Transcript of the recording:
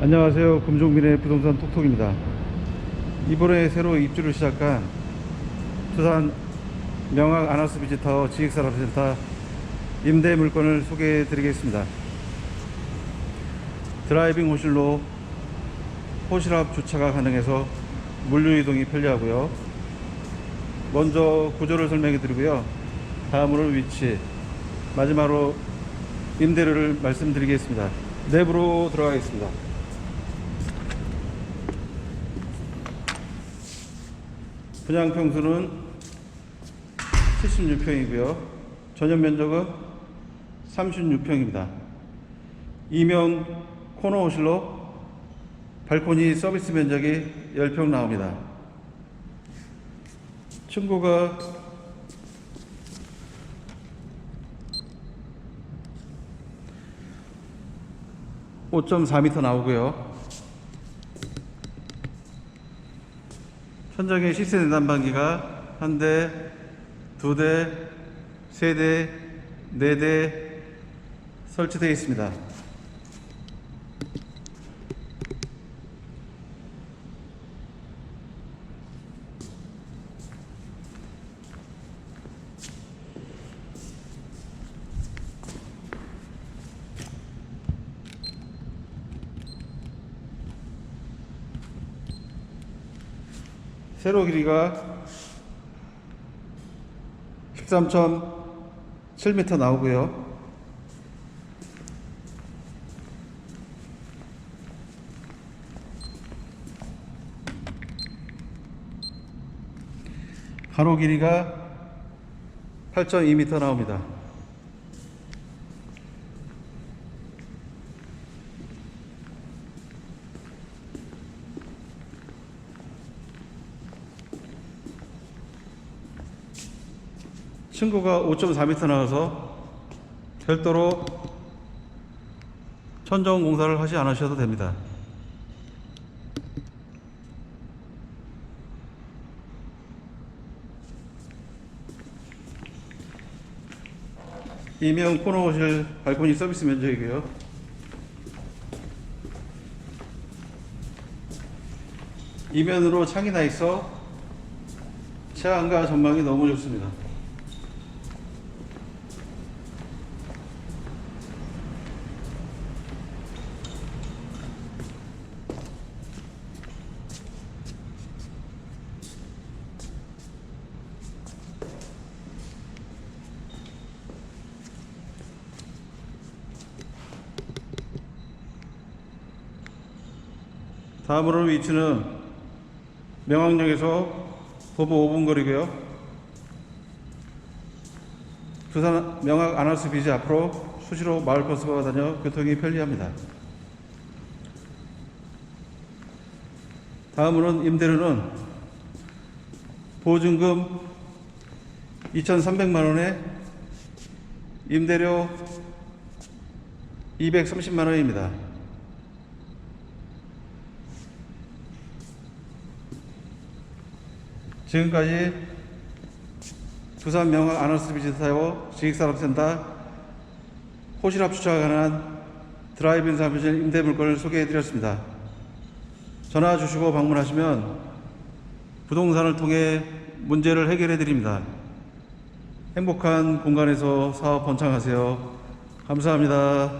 안녕하세요. 금종민의 부동산 톡톡입니다. 이번에 새로 입주를 시작한 부산 명학 아나스 비지타워 지식산업센터 임대 물건을 소개해 드리겠습니다. 드라이빙 호실로 호실 앞 주차가 가능해서 물류 이동이 편리하고요. 먼저 구조를 설명해 드리고요. 다음으로 위치, 마지막으로 임대료를 말씀드리겠습니다. 내부로 들어가겠습니다. 분양 평수는 76평이고요. 전용 면적은 36평입니다. 이면 코너 호실로 발코니 서비스 면적이 10평 나옵니다. 층고가 (5.4m) 나오고요. 현장에 시세 내담반기가 한 대, 두 대, 세 대, 네 대 설치되어 있습니다. 세로 길이가 13.7m 나오고요. 가로 길이가 8.2m 나옵니다. 층고가 5.4m 나와서 별도로 천정 공사를 하지 않으셔도 됩니다. 이명 코너호실 발코니 서비스 면적이고요. 이면으로 창이 나 있어 채광과 전망이 너무 좋습니다. 다음으로 위치는 명항역에서 도보 5분 거리고요. 부산 명항 아나스 비지 앞으로 수시로 마을버스가 다녀 교통이 편리합니다. 다음으로는 임대료는 보증금 2,300만 원에 임대료 230만 원입니다. 지금까지 부산 명항 아너스 비지타워 지식산업센터 호실합 주차가 가능한 드라이빙 사무실 임대 물건을 소개해 드렸습니다. 전화 주시고 방문하시면 부동산을 통해 문제를 해결해 드립니다. 행복한 공간에서 사업 번창하세요. 감사합니다.